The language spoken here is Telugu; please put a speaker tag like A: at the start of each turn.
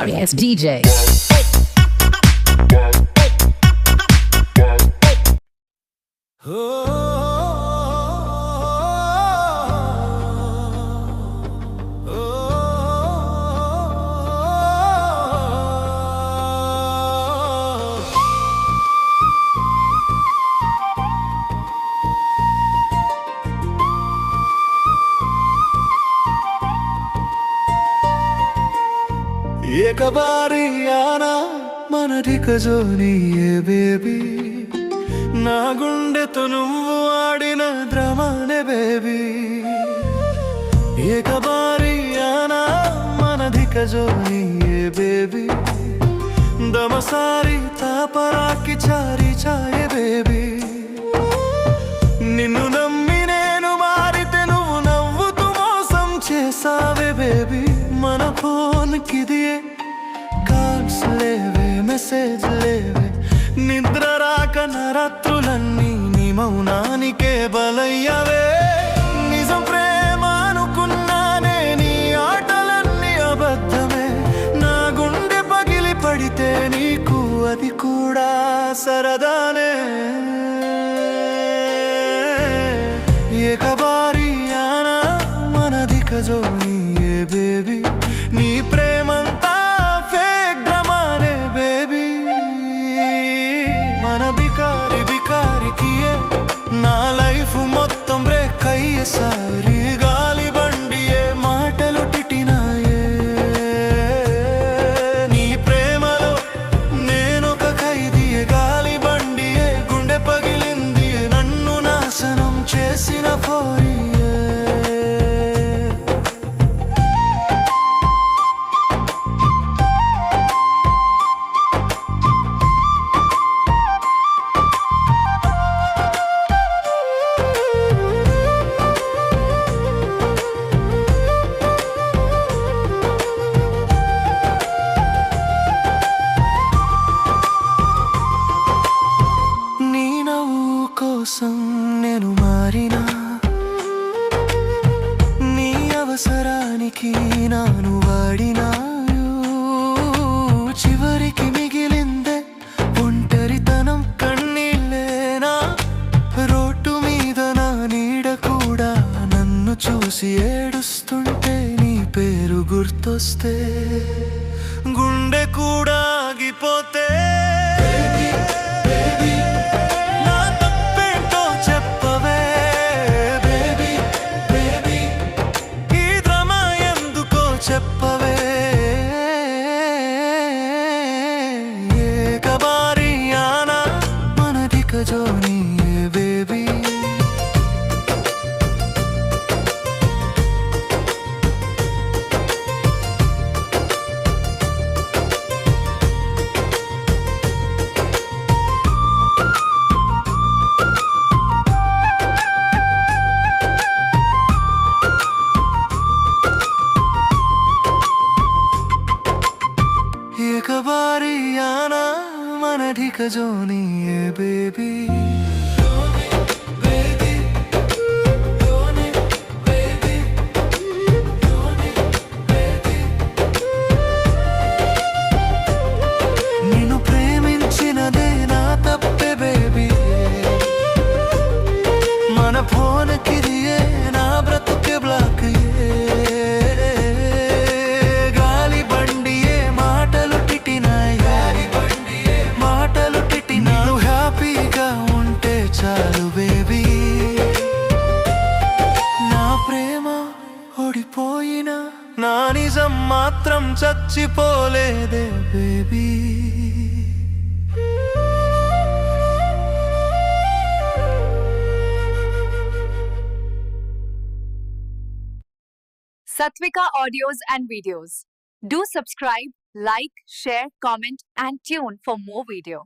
A: sorry it's DJ.
B: Oh. একবারে আনা మన రికజోని ఏ బేబీ. నా గుండెతో నువ్వు ఆడిన ద్రమానే బేబీ. ఏకబారి ఆనా మనధికజోని ఏ బేబీ. దమసారి తాపరాకి చారి చాయే బేబీ. నిన్ను నమ్మి నేను మారితే నువ్వు నవ్వుతూ మోసం చేసావే బేబీ. మన ఫోన్కిదియే కిదియే లేవే మెసేజ్ లేవే నిద్ర రాక నరాత్రులన్నీ నీ మౌనానికే బలయ్యవే. నిజం ప్రేమ అనుకున్నానే నీ ఆటలన్నీ అబద్ధమే. నా గుండె పగిలి పడితే నీకు అది కూడా సరదానే. ఏకబారి ఆనా మనదిక జోని ఏ బేబీ. అవసరానికి నాను వాడినాను చివరికి మిగిలిందే ఒంటరితనం కన్నీళ్ళేనా రోడ్డు మీద నా నీడ కూడా నన్ను చూసి ఏడుస్తుంటే నీ పేరు గుర్తొస్తే గుండె కూడా మనధిక జోని బేబీ నిన్ను ప్రేమించినదే నా తప్పే బేబీ మన ఫోన్ కిది మాత్రం చచ్చిపోలేదే baby
C: Satvika audios and videos. Do subscribe, like, share, comment, and tune for more video.